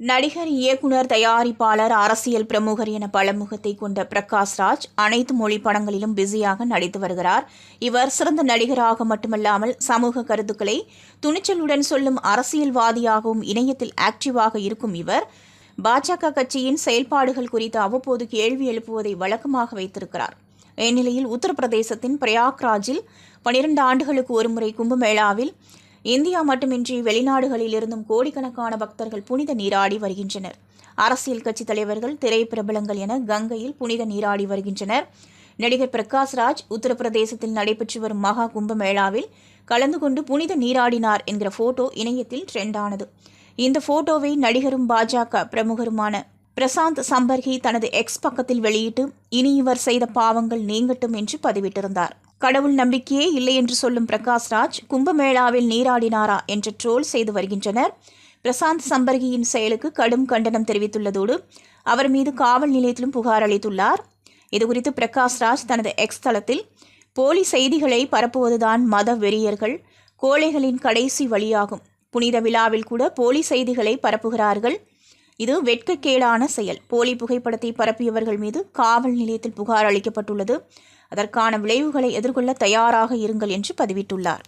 நடிகர் இயக்குனர் தயாரிப்பாளர் அரசியல் பிரமுகர் என பலமுகத்தை கொண்ட பிரகாஷ் ராஜ் அனைத்து மொழி படங்களிலும் பிஸியாக நடித்து வருகிறார். இவர் சிறந்த நடிகராக மட்டுமல்லாமல் சமூக கருத்துக்களை துணிச்சலுடன் சொல்லும் அரசியல்வாதியாகவும் இணையத்தில் ஆக்டிவாக இருக்கும் இவர் பாஜக கட்சியின் செயல்பாடுகள் குறித்து அவ்வப்போது கேள்வி எழுப்புவதை வழக்கமாக வைத்திருக்கிறார். இந்நிலையில் உத்தரப்பிரதேசத்தின் பிரயாக்ராஜில் பனிரெண்டு ஆண்டுகளுக்கு ஒருமுறை கும்பமேளாவில் இந்தியா மட்டுமின்றி வெளிநாடுகளிலிருந்தும் கோடிக்கணக்கான பக்தர்கள் புனித நீராடி வருகின்றனர். அரசியல் கட்சித் தலைவர்கள் திரைப்பிரபலங்கள் என கங்கையில் புனித நீராடி வருகின்றனர். நடிகர் பிரகாஷ் ராஜ் உத்தரப்பிரதேசத்தில் நடைபெற்று வரும் மகா கும்பமேளாவில் கலந்து கொண்டு புனித நீராடினார் என்கிற போட்டோ இணையத்தில் ட்ரெண்டானது. இந்த போட்டோவை நடிகரும் பாஜக பிரமுகருமான பிரசாந்த் சம்பர்கி தனது எக்ஸ் பக்கத்தில் வெளியிட்டு இனி இவர் செய்த பாவங்கள் நீங்கட்டும் என்று பதிவிட்டிருந்தார். கடவுள் நம்பிக்கையே இல்லை என்று சொல்லும் பிரகாஷ் ராஜ் கும்பமேளாவில் நீராடினாரா என்று ட்ரோல் செய்து வருகின்றனர். பிரசாந்த் சம்பர்கியின் செயலுக்கு கடும் கண்டனம் தெரிவித்துள்ளதோடு அவர் மீது காவல் நிலையத்திலும் புகார் அளித்துள்ளார். இதுகுறித்து பிரகாஷ் ராஜ் தனது எக்ஸ் தளத்தில் போலி செய்திகளை பரப்புவதுதான் மத வெறியர்கள் கோழைகளின் கடைசி வழியாகும். புனித விழாவில் கூட போலி செய்திகளை பரப்புகிறார்கள். இது வெட்கக்கேடான செயல். போலி புகைப்படத்தை பரப்பியவர்கள் மீது காவல் நிலையத்தில் புகார் அளிக்கப்பட்டுள்ளது. அதற்கான விளைவுகளை எதிர்கொள்ள தயாராக இருங்கள் என்று பதிவிட்டுள்ளார்.